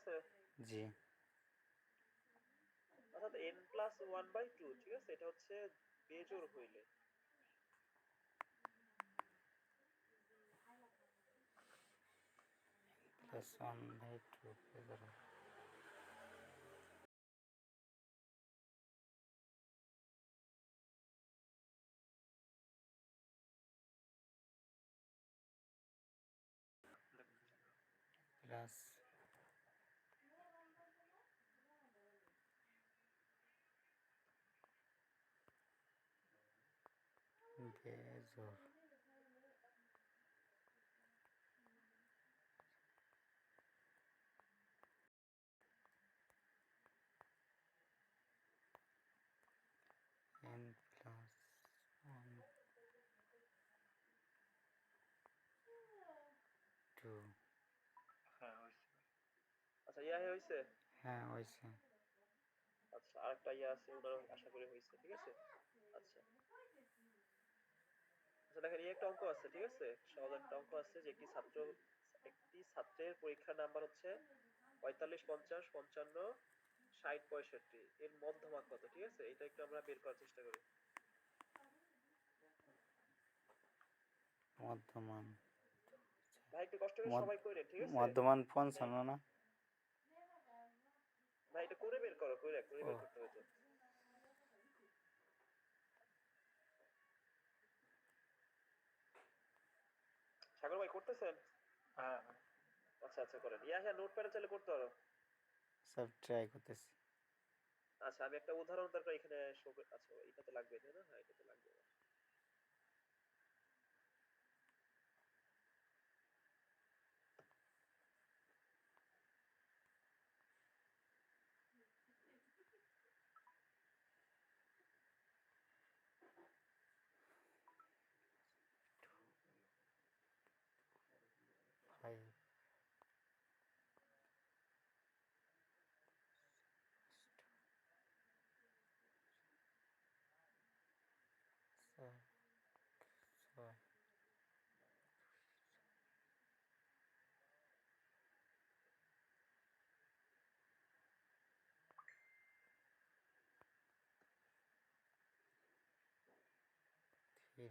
আছে? জি। অর্থাৎ n plus one by two ঠিক আছে? এটা হচ্ছে বেজোর হইলে। Plus one by two plus বেজোর n plus one two হ্যাঁ হয়েছে আচ্ছা ইয়া হয়েছে হ্যাঁ হয়েছে আচ্ছা আরেকটা ইয়া আছে ওনার আশা করি হয়েছে ঠিক আছে আচ্ছা আচ্ছা দেখেন এই একটা অঙ্ক আছে ঠিক আছে? সহজ একটা অঙ্ক আছে যে একটি ছাত্র একটি ছাত্রের পরীক্ষার নাম্বার হচ্ছে পঁয়তাল্লিশ পঞ্চাশ পঞ্চান্ন ষাট পঁয়ষট্টি। এর মধ্যমা কত ঠিক আছে? এটা একটু আমরা বের করার চেষ্টা করি। মধ্যমান। ভাই একটু কষ্ট করে সবাই করেন ঠিক আছে? মধ্যমান পঞ্চান্ন না। ভাই এটা করে বের করো করে করে বের। করতে হতো ভাই করতেছেন? হ্যাঁ। আচ্ছা আচ্ছা করেন। ইয়া হ্যাঁ নোটপ্যাডে চাইলে করতে পারো। সব ট্রাই করতেছি। আচ্ছা আমি একটা উদাহরণ দরকার এখানে আচ্ছা এটা তো লাগবে তাই না? হ্যাঁ এটা তো লাগবে আমার। ফাইভ ছয় থ্রি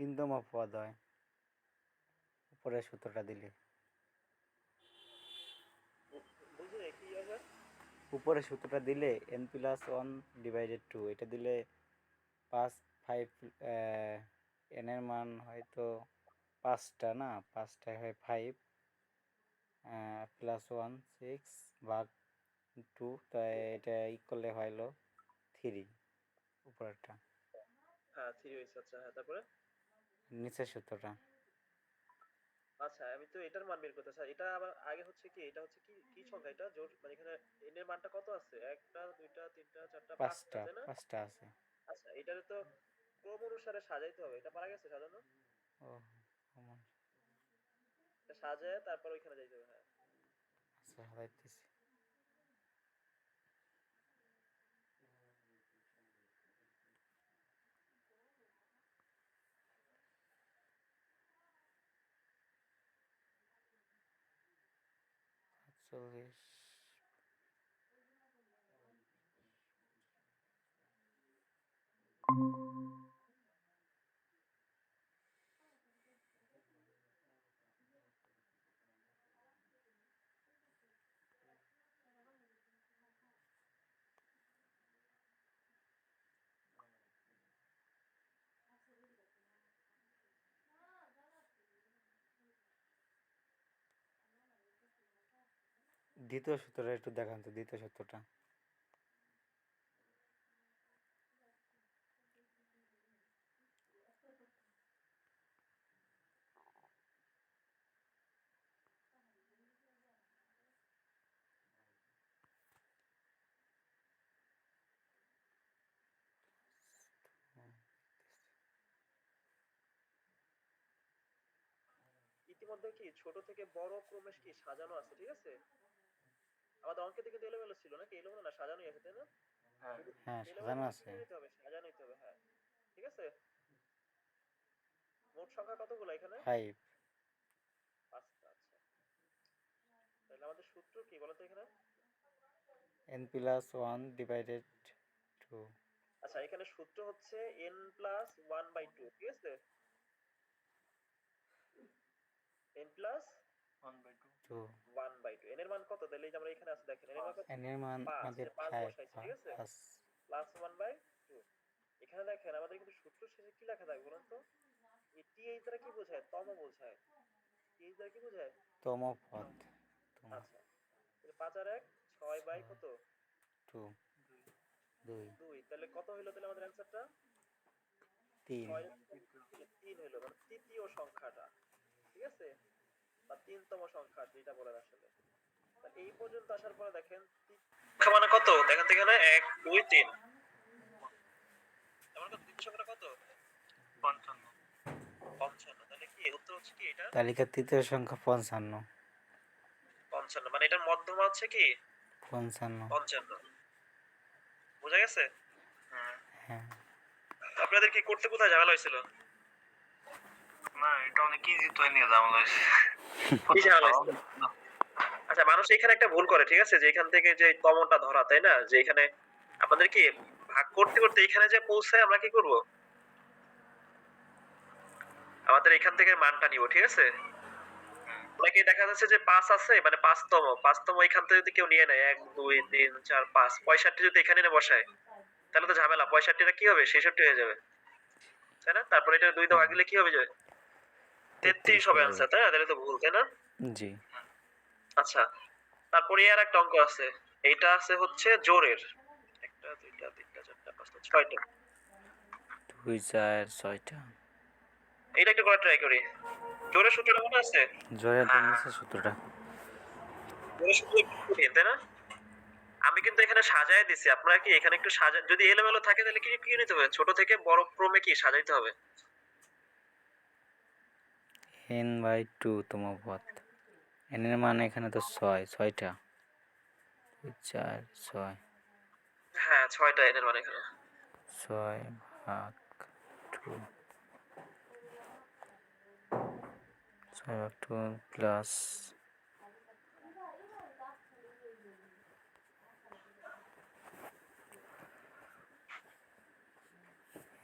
তিনতম পদ হয় উপরে সূত্রটা দিলে। উপরে সূত্রটা দিলে n plus one divided two এটা দিলে পাঁচ ফাইভ এন এর মান হয়তো পাঁচটা না, পাঁচটায় হয় ফাইভ প্লাস ওয়ান সিক্স ভাগ টু তাই এটা ই করলে হইল থ্রি উপরেরটা। হ্যাঁ থ্রি হয়েছে আচ্ছা হ্যাঁ তারপরে? নিচের সূত্রটা। আচ্ছা আমি তো এটার মান বের করতে চাই। এটা আবার আগে হচ্ছে কি? এটা হচ্ছে কি কি সংখ্যা এটা? জোর মানে এখানে এন এর মানটা কত আছে? একটা দুইটা তিনটা চারটা পাঁচটা পাঁচটা না? পাঁচটা আছে। আচ্ছা এটারে তো ক্রম অনুসারে সাজাইতে হবে। এটা পারা গেছে সাজানো? ও সাজায় তারপর ওইখানে যাইতে হবে হ্যাঁ। আচ্ছা হারাইতেছি সাতচল্লিশ দ্বিতীয় সূত্রটা একটু দেখান তো, দ্বিতীয় সূত্রটা। ইতিমধ্যে কি ছোট থেকে বড় ক্রমে কি সাজানো আছে, ঠিক আছে? আমাদের অঙ্কে থেকে এলোমেলো ছিল নাকি? এলোমেলো না সাজানোই আছে তাই না? হ্যাঁ। হ্যাঁ সাজানো আছে। সাজানো নিতে হবে সাজানো নিতে হবে হ্যাঁ। ঠিক আছে? মোট সংখ্যা কতগুলো এখানে? ফাইভ পাঁচটা আচ্ছা। তাহলে আমাদের সূত্র কি বলতো এখানে? N plus one divided two আচ্ছা এখানে সূত্র হচ্ছে n plus one by two ঠিক আছে? N plus one by two two one by two n এর মান কত? তাহলে এই যে আমরা এখানে আছে দেখেন n এর মান কত? এর মান আমাদের এ পাঁচ ফাইভ বসাইছি, ঠিক আছে? প্লাস ওয়ান বাই টু এখানে দেখেন আমাদের কিন্তু সূত্র শেষে কি লেখা থাকবে বলুন তো? এই টি এইচ দ্বারা কি বোঝায়? তম বোঝায়। টি এইচ দ্বারা কি বোঝায়? তম পদ তম। আচ্ছা। তাহলে পাঁচ আর এক ছয় বাই কত? টু। দুই। দুই। দুই। তাহলে কত হইল তাহলে আমাদের অ্যান্সারটা তিন। ছয় তিন হইল মানে তৃতীয় সংখ্যাটা। ঠিক আছে? বা তিনতম সংখ্যা যেটা বলেন আসলে। এই পর্যন্ত আসার পরে দেখেন সংখ্যা মানে কত? দেখেন তো এখানে এক দুই তিন। আমার কত তৃতীয় সংখ্যাটা কত? পঞ্চান্ন। পঞ্চান্ন তাহলে কি? উত্তর হচ্ছে কি এটা? তালিকার তৃতীয় সংখ্যা পঞ্চান্ন। পঞ্চান্ন মানে এটার মধ্যমা হচ্ছে কি? পঞ্চান্ন। পঞ্চান্ন। বোঝা গেছে? হ্যাঁ। হ্যাঁ। আপনাদের কি করতে কোথায় ঝামেলা হয়েছিল? না এটা অনেক ইজি তো নিয়ে কি আচ্ছা মানুষ এখানে একটা ভুল করে ঠিক আছে? যে এখান থেকে যে কমনটা ধরা তাই না? যে এখানে আমাদের কি ভাগ করতে করতে এখানে যে পৌঁছায় আমরা কি করব? আমাদের এখান থেকে মানটা নিব ঠিক আছে? নাকি দেখা যাচ্ছে যে পাঁচ আছে মানে পাঁচতম পাঁচতম এখান থেকে যদি কেউ নিয়ে নেয় এক দুই তিন চার পাঁচ পঁয়ষট্টি যদি এখানে এনে বসায় তাহলে তো ঝামেলা। পঁয়ষট্টিটা কি হবে? ছেষট্টি হয়ে যাবে। তাই না? তারপরে এটা দুই দাও আগলে কি হবে যাবে তেত্রিশ হবে আনসার তাই না? তাহলে তো ভুল তাই না? জি। আচ্ছা তারপরে আর একটা অঙ্ক আছে। এইটা আছে হচ্ছে জোরের। একটা দুইটা তিনটা চারটা পাঁচটা ছয়টা। দুই চার ছয়টা। এইটা একটু করে ট্রাই করি। জোরের সূত্রটা মনে আছে? জোরে তো নিচে সূত্রটা। জোরের সূত্র তাই না? আমি কিন্তু এখানে সাজায় দিছি। আপনারা কি এখানে একটু সাজা যদি এলোমেলো থাকে তাহলে কি কি নিতে হবে? ছোট থেকে বড় ক্রমে কি সাজাইতে হবে? এন বাই টু তম পথ এন এর মান এখানে তো ছয় ছয়টা। চার ছয়। হ্যাঁ ছয়টা এন এর এখানে। ছয় ভাগ টু ছয় ভাগ two plus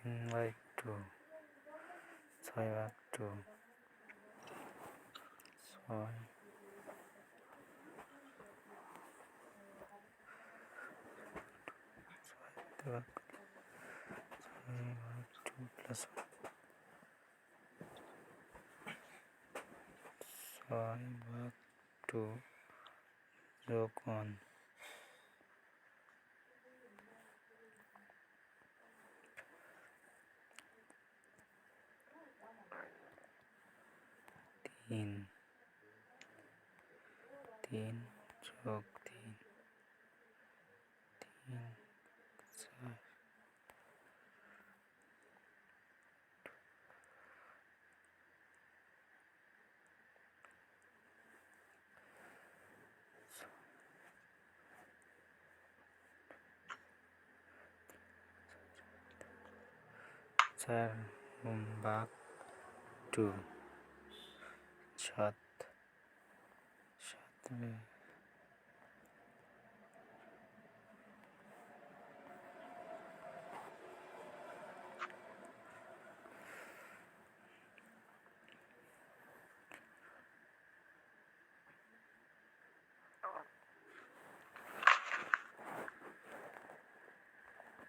n by two psi by 2 হয় ছয় ভাগ টু যোগ ওয়ান তিন তিন যোগ তিন তিন চার চার ভাগ টু সাত সাত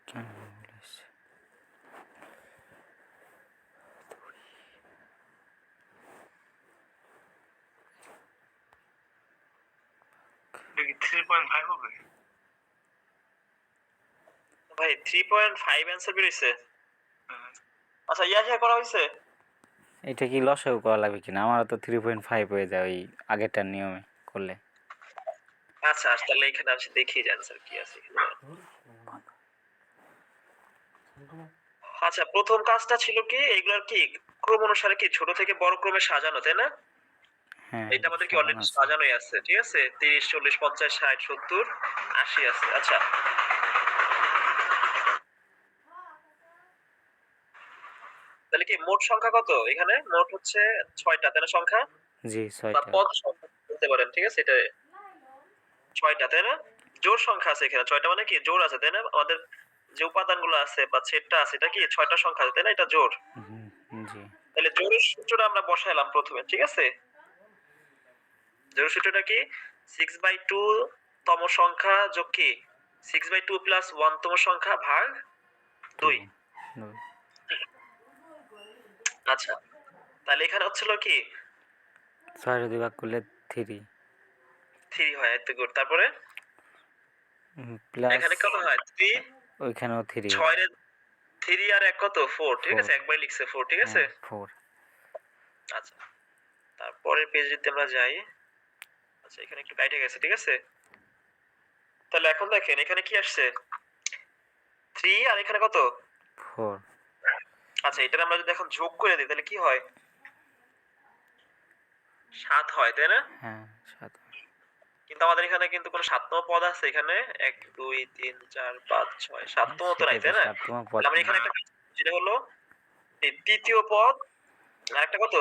কেন বলেছে এটা কি থ্রি পয়েন্ট ফাইভ হবে। ভাই থ্রি পয়েন্ট ফাইভ অ্যান্সার বেরিয়েছে। আচ্ছা ইয়া ইয়া করা হয়েছে এটা কি লসেও করা লাগবে কিনা? আমারও তো থ্রি পয়েন্ট ফাইভ হয়ে যায় ওই আগেরটার নিয়মে করলে। আচ্ছা আচ্ছা তাহলে এখানে আসি দেখি অ্যান্সার কি আছে আচ্ছা প্রথম কাজটা ছিল কি? এগুলার কি ক্রম অনুসারে কি? ছোট থেকে বড় ক্রমে সাজানো তাই না? এটা আমাদের কি অলরেডি সাজানোই আছে ঠিক আছে? তিরিশ চল্লিশ পঞ্চাশ ষাট সত্তর আশি আছে আচ্ছা। তাহলে কি মোট সংখ্যা কত এখানে? মোট হচ্ছে ছয়টা তাই না সংখ্যা? জি বা ছয়টা। পদ সংখ্যা বলতে পারেন ঠিক আছে? এটা ছয়টা তাই না? জোর সংখ্যা আছে এখানে ছয়টা মানে কি? জোর আছে তাই না? আমাদের যে উপাদানগুলো আছে বা সেটটা আছে এটা কি ছয়টা সংখ্যা আছে তাই না? এটা জোর। জি। তাহলে জোরের সূত্রটা আমরা বসাইলাম প্রথমে ঠিক আছে? জোরের সূত্রটা কি সিক্স বাই টু তম সংখ্যা যোগ কি? Six by two plus one তম সংখ্যা ভাগ দুই। আচ্ছা তাহলে এখানে হচ্ছিল কি? ছয় যদি ভাগ করলে থ্রি থ্রি হয় এত গুড তারপরে? প্লাস এখানে কত হয়? থ্রি ওইখানেও থ্রি ছয় থ্রি আর এক কত? ফোর ঠিক আছে. একবার লিখছে ফোর ঠিক আছে? ফোর আচ্ছা তারপরের পেজ যদি আমরা যাই আচ্ছা এখানে একটু কাইটে গেছে ঠিক আছে? তাহলে এখন দেখেন এখানে কি আসছে? থ্রি আর এখানে কত? ফোর আচ্ছা এটা আমরা যদি এখন যোগ করে দিই তাহলে কি হয়? সাত হয় তাই না? হ্যাঁ সাত কিন্তু আমাদের এখানে কিন্তু কোনো সাততম পদ আছে এখানে। এক দুই তিন চার পাঁচ ছয় সাততম তো নাই তাই না? আমরা এখানে একটা যেটা হলো তৃতীয় পদ আর একটা কত?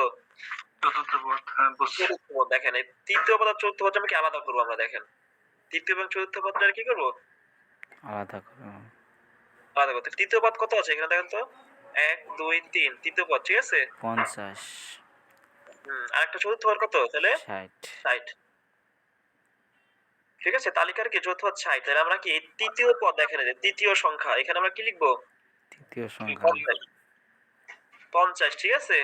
চতুর্থ পদ হ্যাঁ বুঝছি। চতুর্থ পদ দেখেন এই তৃতীয় পদ আর চতুর্থ আমরা কি আলাদা করব আমরা দেখেন? তৃতীয় এবং চতুর্থ পদটা কি করব? আলাদা করো আলাদা করতে তৃতীয় পদ কত আছে এখানে দেখেন তো? এক দুই তিন তৃতীয় পদ ঠিক আছে? পঞ্চাশ। আর একটা চতুর্থ পদ কত তাহলে? ষাট। ষাট। ঠিক আছে তালিকার কি চতুর্থ পদ ষাট? তাহলে আমরা কি তৃতীয় পদ দেখেন যে তৃতীয় সংখ্যা এখানে আমরা কি লিখব? তৃতীয় সংখ্যা। পঞ্চাশ ঠিক আছে?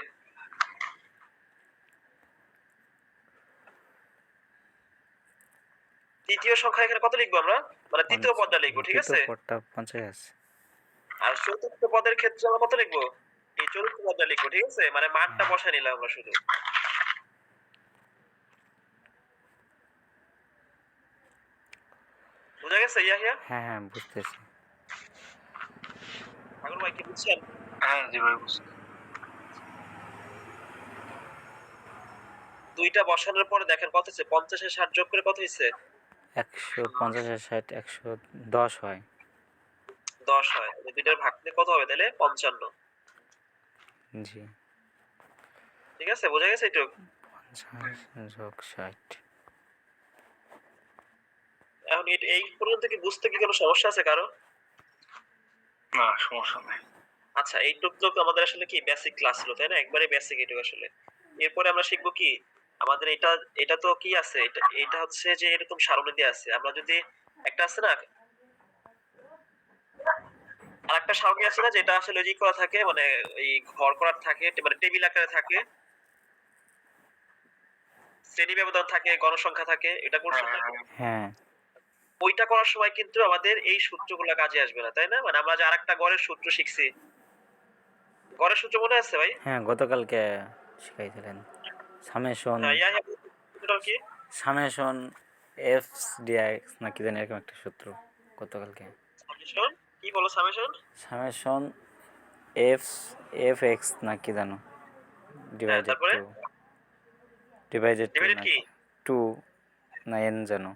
তৃতীয় সংখ্যা এখানে কত লিখব আমরা? মানে তৃতীয় পদটা লিখব ঠিক আছে? তৃতীয় পদটা পঞ্চাশ আর চতুর্থ পদের ক্ষেত্রে আমরা কত লিখব? এই চতুর্থ পদটা লিখব ঠিক আছে? মানে মানটা বসাই নিলাম আমরা শুধু। বুঝা গেছে ইয়াহিয়া? হ্যাঁ হ্যাঁ বুঝতেছি। ঠাকুর ভাই কি বুঝছেন? হ্যাঁ জি ভাই বুঝছি। দুইটা বসানোর পরে দেখেন কত হচ্ছে পঞ্চাশের ষাট যোগ করে কত হয়েছে? একশো পঞ্চাশ আর ষাট একশো দশ হয়। দশ হয়। দুইটার ভাগ দিলে কত হবে তাহলে? পঞ্চান্ন। জি। ঠিক আছে? বোঝা গেছে একটু? পঞ্চাশ যোগ ষাট। এখন এই- পর্যন্ত কি বুঝতে কি কোনো সমস্যা আছে কারও? না সমস্যা নেই। আচ্ছা এইটুক তো আমাদের আসলে কি বেসিক ক্লাস হলো তাই না? একবারে বেসিক এইটুকু আসলে। এরপরে আমরা শিখব কি? আমাদের এটা এটা তো কি আছে? এটা এটা হচ্ছে যে এরকম সারণী দিয়ে আছে। আমরা যদি একটা আছে না আর একটা সারণী আছে না যেটা আসলে করা থাকে মানে এই ঘর করার থাকে মানে টেবিল আকারে থাকে শ্রেণি ব্যবধান থাকে গণসংখ্যা থাকে এটা করছ না? হ্যাঁ, হ্যাঁ। ওইটা করার সময় কিন্তু আমাদের এই সূত্রগুলো কাজে আসবে না তাই না? মানে আমরা যে আরেকটা গড়ের সূত্র শিখছি। গড়ের সূত্র মনে আছে ভাই? হ্যাঁ গতকালকে শিখাইছিলেন। সামেশন হ্যাঁ ইয়া ইয়া সামেশন এফ ডিআইএক্স না কি জানি এরকম একটা সূত্র গতকালকে। সামেশন? কি বলো summation? Summation F F X না কি জানো? ডিভাইডেড টু ডিভাইডেড টু কি? টু না এন জানো?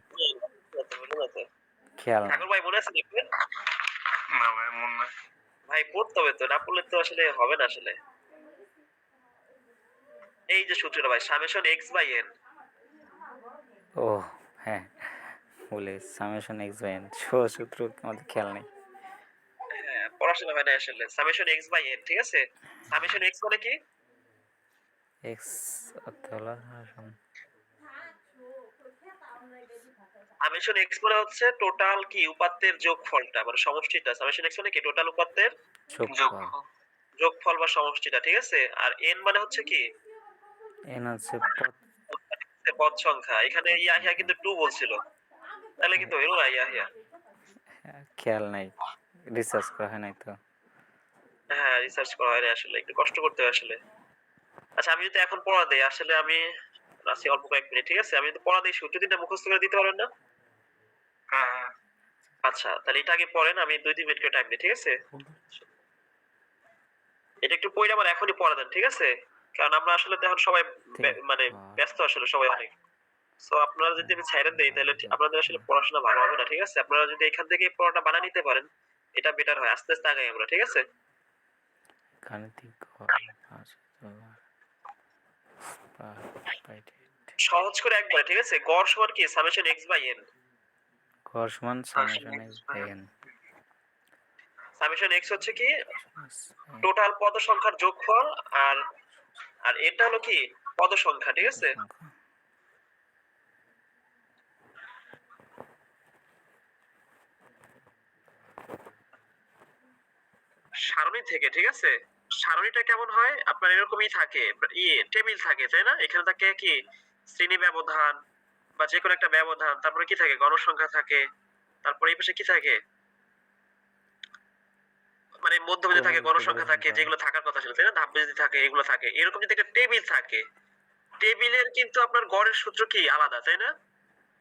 খেয়াল ভাই মনে আছে না ভাই মন ভাই পড়তে হবে তো না পড়লে তো আসলে হবে না আসলে। এই যে সূত্রটা ভাই সামেশন এক্স বাই এন ও হ্যাঁ বলে সামেশন এক্স বাই এন সূত্র আমাদের খেয়াল নেই। হ্যাঁ পড়াশোনা হয় না আসলে। সামেশন এক্স বাই এন ঠিক আছে? সামেশন এক্স মানে কি? এক্স হলো সামেশন এক্স মানে হচ্ছে টোটাল কি? উপাত্তের যোগফলটা মানে সমষ্টিটা। সামেশন এক্স মানে কি? টোটাল উপাত্তের যোগ যোগফল। যোগফল বা সমষ্টিটা ঠিক আছে? আর এন মানে হচ্ছে কি? এন হচ্ছে পদ। পদ সংখ্যা। এখানে ইয়াহিয়া কিন্তু টু বলছিল। তাহলে কিন্তু হইল না ইয়াহিয়া। খেয়াল নাই। রিসার্চ করা হয় নাই তো। হ্যাঁ রিসার্চ করা হয় আসলে। একটু কষ্ট করতে হয় আসলে। আচ্ছা আমি যদি এখন পড়া দেই আসলে আমি আছি অল্প কয়েক মিনিট ঠিক আছে? আমি যদি পড়া দেই সূত্র তিনটা মুখস্থ করে দিতে পারবেন না? হ্যাঁ হ্যাঁ। আচ্ছা তাহলে এটা আগে পড়েন আমি দুই তিন মিনিট করে টাইম দিই ঠিক আছে? এটা একটু পড়ে আমার এখনই পড়া দেন ঠিক আছে? কারণ আমরা আসলে এখন সবাই মানে ব্যস্ত আসলে সবাই অনেক। সো আপনারা যদি আমি ছাইরেন দেই তাহলে আপনাদের আসলে পড়াশোনা ভালো হবে না ঠিক আছে? আপনারা যদি এখান থেকে পড়াটা বানা নিতে পারেন এটা বেটার হয়। আস্তে আস্তে আগাই আমরা ঠিক আছে? বাইট সহজ করে একবারে ঠিক আছে? গড় সমান কি? সামেশন এক্স বাই এন গড় সমান summation x by n summation x হচ্ছে কি? টোটাল পদ সংখ্যার যোগফল আর আর এটা হলো কি? পদ সংখ্যা ঠিক আছে? সারণী থেকে, ঠিক আছে? সারণীটা কেমন হয়? আপনার এরকমই থাকে ইয়ে টেবিল থাকে, তাই না? এখানে থাকে কি? শ্রেণি ব্যবধান বা যে কোনো একটা ব্যবধান। তারপরে কি থাকে? গণসংখ্যা থাকে। তারপরে এই পাশে কি থাকে? মানে মধ্যবিন্দু থাকে গণসংখ্যা থাকে যেগুলো থাকার কথা ছিল তাই না? ধাপবিন্দু থাকে এগুলো থাকে। এরকম যদি একটা টেবিল থাকে টেবিলের কিন্তু আপনার গড়ের সূত্র কি? আলাদা তাই না?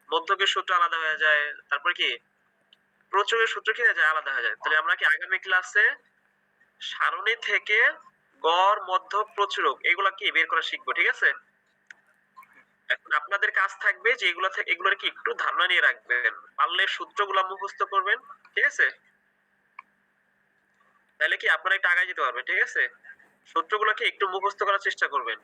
মধ্যকের সূত্র আলাদা হয়ে যায় তারপর কি? প্রচুরের সূত্র কি হয়ে যায়? আলাদা হয়ে যায়। তাহলে আমরা কি আগামী ক্লাসে সারণী থেকে গড় মধ্য প্রচুরক এগুলা কি বের করা শিখব ঠিক আছে? এখন আপনাদের কাজ থাকবে যে এগুলো থেকে এগুলোর কি একটু ধারণা নিয়ে রাখবেন। পারলে সূত্রগুলো মুখস্থ করবেন ঠিক আছে? তাহলে কি আপনারা একটু আগায় যেতে পারবেন, ঠিক আছে? সূত্রগুলোকে একটু মুখস্থ করার চেষ্টা করবেন।